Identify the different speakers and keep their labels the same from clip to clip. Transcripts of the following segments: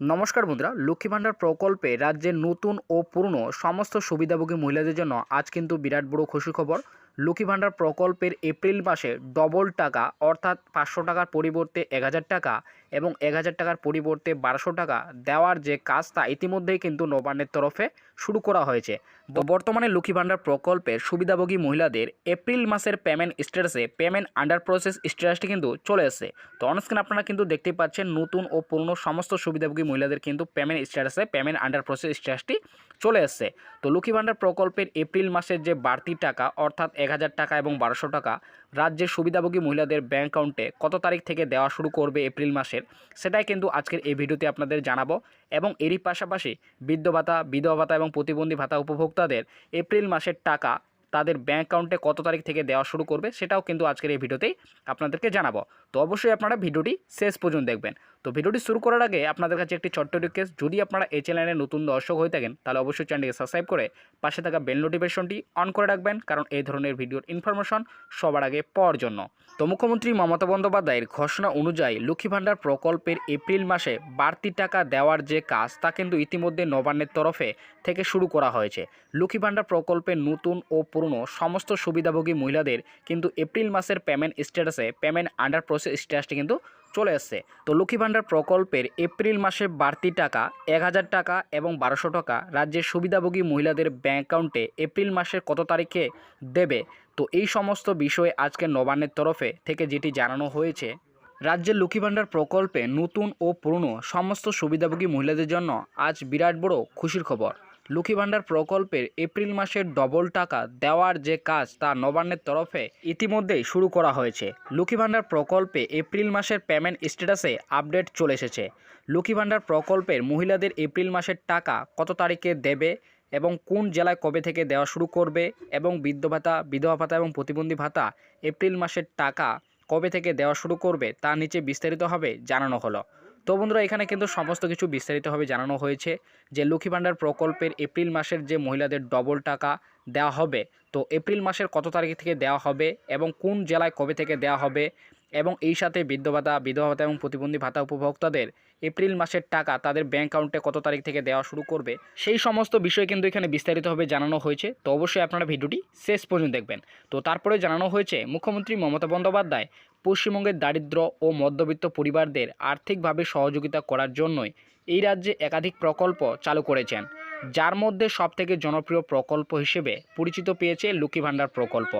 Speaker 1: নমস্কার বন্ধুরা, লক্ষ্মী ভাণ্ডার প্রকল্পে রাজ্যের নতুন ও পুরনো সমস্ত সুবিধাভোগী মহিলাদের জন্য আজ কিন্তু বিরাট বড় খুশি খবর। লক্ষ্মী ভাণ্ডার প্রকল্পের এপ্রিল মাসে ডবল টাকা, অর্থাৎ পাঁচশো টাকার পরিবর্তে এক হাজার টাকা এবং এক হাজার টাকার পরিবর্তে বারোশো টাকা দেওয়ার যে কাজ তা ইতিমধ্যেই কিন্তু নবান্নের তরফে শুরু করা হয়েছে। বর্তমানে লক্ষ্মী ভাণ্ডার প্রকল্পের সুবিধাভোগী মহিলাদের এপ্রিল মাসের পেমেন্ট স্ট্যাটাসে পেমেন্ট আন্ডার প্রসেস স্ট্যাটাসটি কিন্তু চলে এসেছে। তো অনস্ক্রিন আপনারা কিন্তু দেখতেই পাচ্ছেন নতুন ও পুরনো সমস্ত সুবিধাভোগী মহিলাদের কিন্তু পেমেন্ট স্ট্যাটাসে পেমেন্ট আন্ডার প্রসেস স্ট্যাটাসটি চলে এসেছে। তো লক্ষ্মী ভাণ্ডার প্রকল্পের এপ্রিল মাসের যে বাড়তি টাকা অর্থাৎ এক হাজার টাকা এবং বারোশো টাকা রাজ্যের সুবিধাভোগী মহিলাদের ব্যাঙ্ক অ্যাকাউন্টে কত তারিখ থেকে দেওয়া শুরু করবে এপ্রিল মাসের, সেটাই কিন্তু আজকের এই ভিডিওতে আপনাদের জানাব। এবং এরই পাশাপাশি বৃদ্ধ ভাতা, বিধবা ভাতা এবং প্রতিবন্ধী ভাতা উপভোক্তাদের এপ্রিল মাসের টাকা তাদের ব্যাঙ্ক অ্যাকাউন্টে কত তারিখ থেকে দেওয়া শুরু করবে, সেটাও কিন্তু আজকের এই ভিডিওতেই আপনাদেরকে জানাব। তো অবশ্যই আপনারা ভিডিওটি শেষ পর্যন্ত দেখবেন। তো ভিডিওটি শুরু করার আগে আপনাদের কাছে একটি ছোট্ট রিকোয়েস্ট যদি আপনারা এই চ্যানেলে নতুন দর্শক হয়ে থাকেন, তাহলে অবশ্যই চ্যানেলটিকে সাবস্ক্রাইব করে পাশে থাকা বেল নোটিফিকেশনটি অন করে রাখবেন, কারণ এই ধরনের ভিডিওর ইনফরমেশন সবার আগে পাওয়ার জন্য। তো মুখ্যমন্ত্রী মমতা বন্দ্যোপাধ্যায়ের ঘোষণা অনুযায়ী লক্ষ্মী ভাণ্ডার প্রকল্পের এপ্রিল মাসে বাড়তি টাকা দেওয়ার যে কাজ, তা কিন্তু ইতিমধ্যে নবান্নের তরফে থেকে শুরু করা হয়েছে। লক্ষ্মী ভাণ্ডার প্রকল্পের নতুন ও পুরনো সমস্ত সুবিধাভোগী মহিলাদের কিন্তু এপ্রিল মাসের পেমেন্ট স্ট্যাটাসে পেমেন্ট আন্ডার প্রসেস স্ট্যাটাসটি কিন্তু চলে এসছে। তো লক্ষ্মী ভাণ্ডার প্রকল্পের এপ্রিল মাসে বাড়তি টাকা এক হাজার টাকা এবং বারোশো টাকা রাজ্যের সুবিধাভোগী মহিলাদের ব্যাঙ্ক অ্যাকাউন্টে এপ্রিল মাসের কত তারিখে দেবে? তো এই সমস্ত বিষয়ে আজকে নবান্নের তরফে থেকে যেটি জানানো হয়েছে, রাজ্যের লক্ষ্মী ভাণ্ডার প্রকল্পে নতুন ও পুরনো সমস্ত সুবিধাভোগী মহিলাদের জন্য আজ বিরাট বড় খুশির খবর। লক্ষ্মী ভাণ্ডার প্রকল্পের এপ্রিল মাসের ডবল টাকা দেওয়ার যে কাজ তা নবান্নের তরফে ইতিমধ্যেই শুরু করা হয়েছে। লক্ষ্মী ভাণ্ডার প্রকল্পে এপ্রিল মাসের পেমেন্ট স্ট্যাটাসে আপডেট চলে এসেছে। লক্ষ্মী ভাণ্ডার প্রকল্পের মহিলাদের এপ্রিল মাসের টাকা কত তারিখে দেবে এবং কোন জেলায় কবে থেকে দেওয়া শুরু করবে এবং বৃদ্ধ ভাতা, বিধবা ভাতা এবং প্রতিবন্ধী ভাতা এপ্রিল মাসের টাকা কবে থেকে দেওয়া শুরু করবে তা নিচে বিস্তারিতভাবে জানানো হলো। তো বন্ধুরা, এখানে কিন্তু সমস্ত কিছু বিস্তারিতভাবে জানানো হয়েছে যে লক্ষ্মী ভাণ্ডার প্রকল্পের এপ্রিল মাসের যে মহিলাদের ডবল টাকা দেওয়া হবে, তো এপ্রিল মাসের কত তারিখ থেকে দেওয়া হবে এবং কোন জেলায় কবে থেকে দেওয়া হবে এবং এই সাথে বৃদ্ধ ভাতা, বিধবা ভাতা এবং প্রতিবন্ধী ভাতা উপভোক্তাদের এপ্রিল মাসের টাকা তাদের ব্যাঙ্ক অ্যাকাউন্টে কত তারিখ থেকে দেওয়া শুরু করবে, সেই সমস্ত বিষয় কিন্তু এখানে বিস্তারিতভাবে জানানো হয়েছে। তো অবশ্যই আপনারা ভিডিওটি শেষ পর্যন্ত দেখবেন। তো তারপরে জানানো হয়েছে, মুখ্যমন্ত্রী মমতা বন্দ্যোপাধ্যায় পশ্চিমবঙ্গের দারিদ্র ও মধ্যবিত্ত পরিবারদের আর্থিকভাবে সহযোগিতা করার জন্যই এই রাজ্যে একাধিক প্রকল্প চালু করেছেন। যার মধ্যে সবথেকে জনপ্রিয় প্রকল্প হিসেবে পরিচিত পেয়েছে লক্ষ্মী ভাণ্ডার প্রকল্প।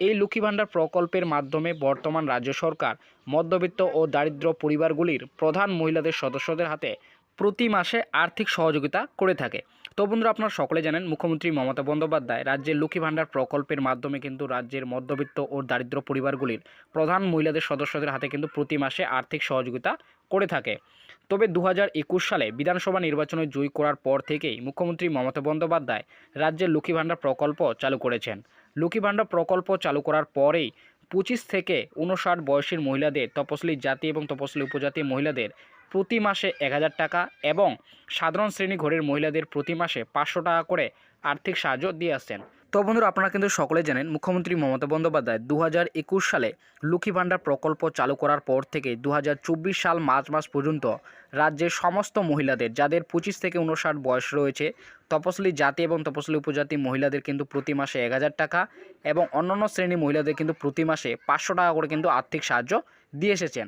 Speaker 1: এই লক্ষ্মী ভাণ্ডার প্রকল্পের মাধ্যমে বর্তমান রাজ্য সরকার, মধ্যবিত্ত ও দারিদ্র পরিবারগুলির প্রধান মহিলাদের সদস্যদের হাতে প্রতি মাসে আর্থিক সহযোগিতা করে থাকে। তো বন্ধুরা, আপনারা সকলে জানেন, মুখ্যমন্ত্রী মমতা বন্দ্যোপাধ্যায় রাজ্যের লক্ষ্মী ভাণ্ডার প্রকল্পের মাধ্যমে কিন্তু রাজ্যের মধ্যবিত্ত ও দারিদ্র পরিবারগুলির প্রধান মহিলাদের সদস্যদের হাতে কিন্তু প্রতি মাসে আর্থিক সহযোগিতা করে থাকে। তবে দু হাজার একুশ সালে বিধানসভা নির্বাচনে জয়ী করার পর থেকেই মুখ্যমন্ত্রী মমতা বন্দ্যোপাধ্যায় রাজ্যের লক্ষ্মী ভাণ্ডার প্রকল্প চালু করেছেন। লক্ষ্মী ভাণ্ডার প্রকল্প চালু করার পরেই পঁচিশ থেকে উনষাট বয়সের মহিলাদের তপশিলি জাতি এবং তপশিলি উপজাতি মহিলাদের প্রতি মাসে এক হাজার টাকা এবং সাধারণ শ্রেণি ঘরের মহিলাদের প্রতি মাসে পাঁচশো টাকা করে আর্থিক সাহায্য দিয়ে আসছেন। তো বন্ধুরা, আপনারা কিন্তু সকলে জানেন, মুখ্যমন্ত্রী মমতা বন্দ্যোপাধ্যায় দু হাজার একুশ সালে লক্ষ্মী ভাণ্ডার প্রকল্প চালু করার পর থেকে দু হাজার চব্বিশ সাল মার্চ মাস পর্যন্ত রাজ্যের সমস্ত মহিলাদের, যাদের পঁচিশ থেকে উনষাট বয়স রয়েছে, তপশিলি জাতি এবং তপশিলি উপজাতি মহিলাদের কিন্তু প্রতি মাসে এক হাজার টাকা এবং অন্যান্য শ্রেণি মহিলাদের কিন্তু প্রতি মাসে পাঁচশো টাকা করে কিন্তু আর্থিক সাহায্য দিয়ে এসেছেন।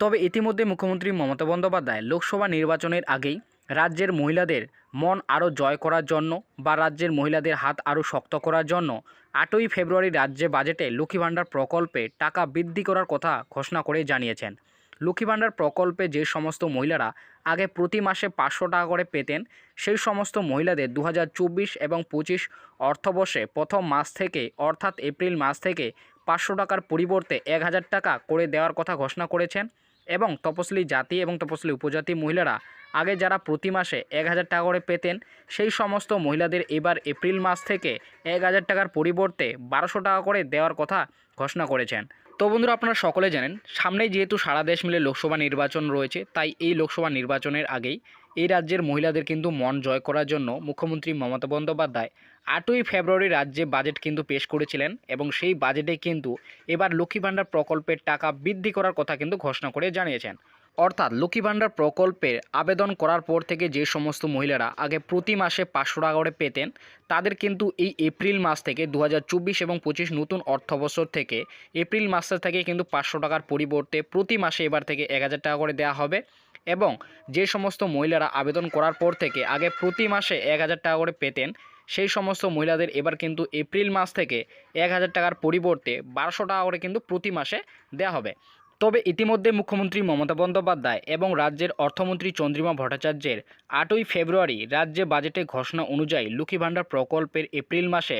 Speaker 1: তবে ইতিমধ্যে মুখ্যমন্ত্রী মমতা বন্দ্যোপাধ্যায় লোকসভা নির্বাচনের আগেই রাজ্যের মহিলাদের মন আরও জয় করার জন্য বা রাজ্যের মহিলাদের হাত আরও শক্ত করার জন্য আটই ফেব্রুয়ারি রাজ্যে বাজেটে লক্ষ্মী ভাণ্ডার প্রকল্পে টাকা বৃদ্ধি করার কথা ঘোষণা করে জানিয়েছেন। লক্ষ্মী ভাণ্ডার প্রকল্পে যে সমস্ত মহিলারা আগে প্রতি মাসে পাঁচশো টাকা করে পেতেন, সেই সমস্ত মহিলাদের দু হাজার চব্বিশ এবং পঁচিশ অর্থবর্ষে প্রথম মাস থেকে অর্থাৎ এপ্রিল মাস থেকে পাঁচশো টাকার পরিবর্তে এক হাজার টাকা করে দেওয়ার কথা ঘোষণা করেছেন। এবং তপসলি জাতি এবং তপসলি উপজাতি মহিলারা আগে যারা প্রতি মাসে এক হাজার টাকা করে পেতেন, সেই সমস্ত মহিলাদের এবার এপ্রিল মাস থেকে এক হাজার টাকার পরিবর্তে বারোশো টাকা করে দেওয়ার কথা ঘোষণা করেছেন। তো বন্ধুরা আপনারা সকলে জানেন, সামনেই যেহেতু সারা দেশ মিলে লোকসভা নির্বাচন রয়েছে, তাই এই লোকসভা নির্বাচনের আগেই এই রাজ্যের মহিলাদের কিন্তু মন জয় করার জন্য মুখ্যমন্ত্রী মমতা বন্দ্যোপাধ্যায় আটই ফেব্রুয়ারি রাজ্যে বাজেট কিন্তু পেশ করেছিলেন এবং সেই বাজেটে কিন্তু এবার লক্ষ্মী ভাণ্ডার প্রকল্পের টাকা বৃদ্ধি করার কথা কিন্তু ঘোষণা করে জানিয়েছেন। অর্থাৎ লক্ষ্মী ভাণ্ডার প্রকল্পের আবেদন করার পর থেকে যে সমস্ত মহিলারা আগে প্রতি মাসে পাঁচশো টাকা করে পেতেন, তাদের কিন্তু এই এপ্রিল মাস থেকে দু হাজার চব্বিশ এবং পঁচিশ নতুন অর্থবছর থেকে এপ্রিল মাসের থেকে কিন্তু পাঁচশো টাকার পরিবর্তে প্রতি মাসে এবার থেকে এক হাজার টাকা করে দেওয়া হবে এবং যে সমস্ত মহিলারা আবেদন করার পর থেকে আগে প্রতি মাসে এক হাজার টাকা করে পেতেন, সেই সমস্ত মহিলাদের এবার কিন্তু এপ্রিল মাস থেকে এক হাজার টাকার পরিবর্তে বারোশো টাকা করে কিন্তু প্রতি মাসে দেওয়া হবে। তবে ইতিমধ্যে মুখ্যমন্ত্রী মমতা বন্দ্যোপাধ্যায় এবং রাজ্যের অর্থমন্ত্রী চন্দ্রিমা ভট্টাচার্যের আটই ফেব্রুয়ারি রাজ্যে বাজেটে ঘোষণা অনুযায়ী লক্ষ্মী ভাণ্ডার প্রকল্পের এপ্রিল মাসে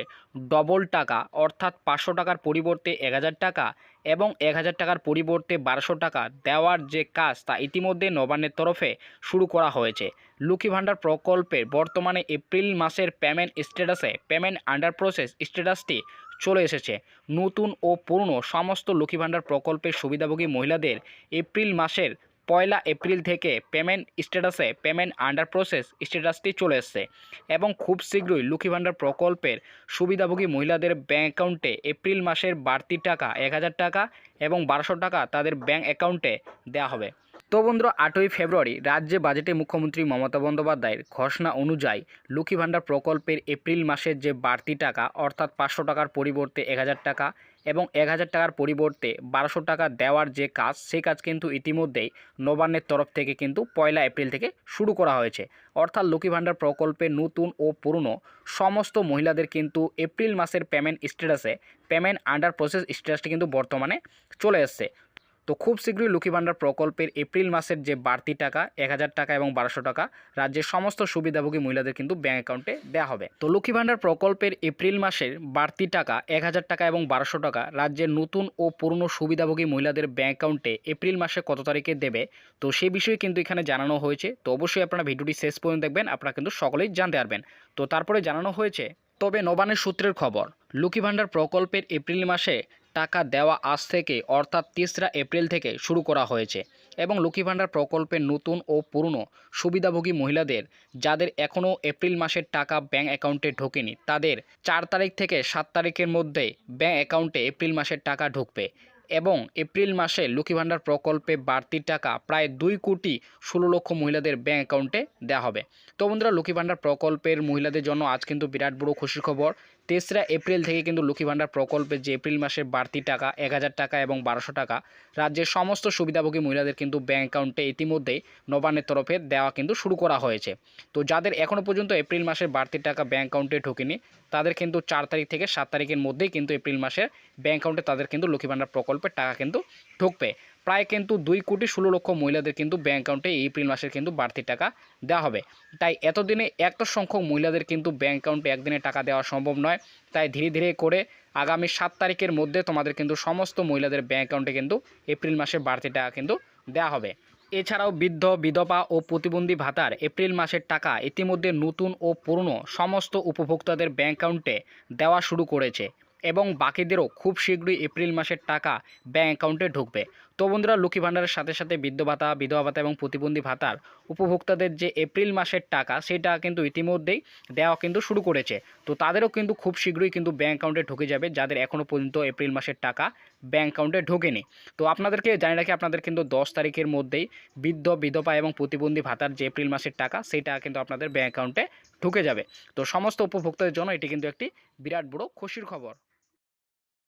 Speaker 1: ডবল টাকা, অর্থাৎ পাঁচশো টাকার পরিবর্তে এক হাজার টাকা এবং এক হাজার টাকার পরিবর্তে বারোশো টাকা দেওয়ার যে কাজ তা ইতিমধ্যে নবান্নের তরফে শুরু করা হয়েছে। লক্ষ্মী ভাণ্ডার প্রকল্পের বর্তমানে এপ্রিল মাসের পেমেন্ট স্ট্যাটাসে পেমেন্ট আন্ডার প্রসেস স্ট্যাটাসটি চলে এসেছে। নতুন ও পুরনো সমস্ত লক্ষ্মী ভাণ্ডার প্রকল্পের সুবিধাভোগী মহিলাদের এপ্রিল মাসের পয়লা এপ্রিল থেকে পেমেন্ট স্ট্যাটাসে পেমেন্ট আন্ডার প্রসেস স্ট্যাটাসটি চলে এসছে এবং খুব শীঘ্রই লক্ষ্মী ভাণ্ডার প্রকল্পের সুবিধাভোগী মহিলাদের ব্যাঙ্ক অ্যাকাউন্টে এপ্রিল মাসের বাড়তি টাকা এক হাজার টাকা এবং বারোশো টাকা তাদের ব্যাঙ্ক অ্যাকাউন্টে দেওয়া হবে। তো বন্ধুরা আটই ফেব্রুয়ারি রাজ্যে বাজেটে মুখ্যমন্ত্রী মমতা বন্দ্যোপাধ্যায়ের ঘোষণা অনুযায়ী লক্ষ্মী ভাণ্ডার প্রকল্পের এপ্রিল মাসের যে বাড়তি টাকা, অর্থাৎ পাঁচশো টাকার পরিবর্তে এক হাজার টাকা এবং এক হাজার টাকার পরিবর্তে বারোশো টাকা দেওয়ার যে কাজ, সেই কাজ কিন্তু ইতিমধ্যেই নবান্নের তরফ থেকে কিন্তু পয়লা এপ্রিল থেকে শুরু করা হয়েছে। অর্থাৎ লক্ষ্মী ভাণ্ডার প্রকল্পে নতুন ও পুরনো সমস্ত মহিলাদের কিন্তু এপ্রিল মাসের পেমেন্ট স্ট্যাটাসে পেমেন্ট আন্ডার প্রসেস স্ট্যাটাসটি কিন্তু বর্তমানে চলে এসছে। তো খুব শীঘ্রই লক্ষ্মী ভাণ্ডার প্রকল্পের এপ্রিল মাসের যে বাড়তি টাকা, এক হাজার টাকা এবং বারোশো টাকা, রাজ্যের সমস্ত সুবিধাভোগী মহিলাদের কিন্তু ব্যাঙ্ক অ্যাকাউন্টে দেওয়া হবে। তো লক্ষ্মী ভাণ্ডার প্রকল্পের এপ্রিল মাসের বাড়তি টাকা, এক হাজার টাকা এবং বারোশো টাকা রাজ্যের নতুন ও পুরনো সুবিধাভোগী মহিলাদের ব্যাঙ্ক অ্যাকাউন্টে এপ্রিল মাসে কত তারিখে দেবে? তো সেই বিষয়ে কিন্তু এখানে জানানো হয়েছে। তো অবশ্যই আপনারা ভিডিওটি শেষ পর্যন্ত দেখবেন, আপনারা কিন্তু সকলেই জানতে পারবেন। তো তারপরে জানানো হয়েছে, তবে নবানের সূত্রের খবর, লক্ষ্মী ভাণ্ডার প্রকল্পের এপ্রিল মাসে টাকা দেওয়া আজ থেকে, অর্থাৎ তেসরা এপ্রিল থেকে শুরু করা হয়েছে এবং লক্ষ্মী ভাণ্ডার প্রকল্পের নতুন ও পুরনো সুবিধাভোগী মহিলাদের, যাদের এখনও এপ্রিল মাসের টাকা ব্যাঙ্ক অ্যাকাউন্টে ঢোকেনি, তাদের চার তারিখ থেকে সাত তারিখের মধ্যে ব্যাঙ্ক অ্যাকাউন্টে এপ্রিল মাসের টাকা ঢুকবে এবং এপ্রিল মাসে লক্ষ্মী ভাণ্ডার প্রকল্পে বাড়তি টাকা প্রায় দুই কোটি ষোলো লক্ষ মহিলাদের ব্যাঙ্ক অ্যাকাউন্টে দেওয়া হবে। তো বন্ধুরা, লক্ষ্মী ভাণ্ডার প্রকল্পের মহিলাদের জন্য আজ কিন্তু বিরাট বড় খুশির খবর। তেসরা এপ্রিল থেকে কিন্তু লক্ষ্মী ভাণ্ডার প্রকল্পের যে এপ্রিল মাসের বাড়তি টাকা, এক হাজার টাকা এবং বারোশো টাকা, রাজ্যের সমস্ত সুবিধাভোগী মহিলাদের কিন্তু ব্যাঙ্ক অ্যাকাউন্টে ইতিমধ্যেই নবান্নের তরফে দেওয়া কিন্তু শুরু করা হয়েছে। তো যাদের এখনও পর্যন্ত এপ্রিল মাসের বাড়তি টাকা ব্যাঙ্ক অ্যাকাউন্টে ঢোকেনি, তাদের কিন্তু চার তারিখ থেকে সাত তারিখের মধ্যেই কিন্তু এপ্রিল মাসের ব্যাঙ্ক অ্যাকাউন্টে তাদের কিন্তু লক্ষ্মী ভাণ্ডার প্রকল্পের টাকা কিন্তু ঢুকবে। প্রায় কিন্তু দুই কোটি ষোলো লক্ষ মহিলাদের কিন্তু ব্যাঙ্ক অ্যাকাউন্টে এপ্রিল মাসের কিন্তু বাড়তি টাকা দেওয়া হবে। তাই এতদিনে এত সংখ্যক মহিলাদের কিন্তু ব্যাঙ্ক অ্যাকাউন্টে একদিনে টাকা দেওয়া সম্ভব নয়। তাই ধীরে ধীরে করে আগামী সাত তারিখের মধ্যে তোমাদের কিন্তু সমস্ত মহিলাদের ব্যাঙ্ক অ্যাকাউন্টে কিন্তু এপ্রিল মাসের বাড়তি টাকা কিন্তু দেওয়া হবে। এছাড়াও বৃদ্ধ, বিধবা ও প্রতিবন্ধী ভাতার এপ্রিল মাসের টাকা ইতিমধ্যে নতুন ও পুরনো সমস্ত উপভোক্তাদের ব্যাঙ্ক অ্যাকাউন্টে দেওয়া শুরু করেছে। এবং বাকিদেরও খুব শীঘ্রই এপ্রিল মাসের টাকা ব্যাঙ্ক অ্যাকাউন্টে ঢুকবে। তো বন্ধুরা, লক্ষ্মী ভাণ্ডারের সাথে সাথে বৃদ্ধ ভাতা, বিধবা ভাতা এবং প্রতিবন্ধী ভাতার উপভোক্তাদের যে এপ্রিল মাসের টাকা, সেটা কিন্তু ইতিমধ্যেই দেওয়া কিন্তু শুরু করেছে। তো তাদেরও কিন্তু খুব শীঘ্রই কিন্তু ব্যাঙ্ক অ্যাকাউন্টে ঢুকে যাবে, যাদের এখনও পর্যন্ত এপ্রিল মাসের টাকা ব্যাঙ্ক অ্যাকাউন্টে ঢোকেনি। তো আপনাদেরকে জানি রাখি, আপনাদের কিন্তু দশ তারিখের মধ্যেই বৃদ্ধ, বিধবা এবং প্রতিবন্ধী ভাতার যে এপ্রিল মাসের টাকা, সেটা কিন্তু আপনাদের ব্যাঙ্ক অ্যাকাউন্টে ঢুকে যাবে। তো সমস্ত উপভোক্তাদের জন্য এটি কিন্তু একটি বিরাট বড় খুশির খবর।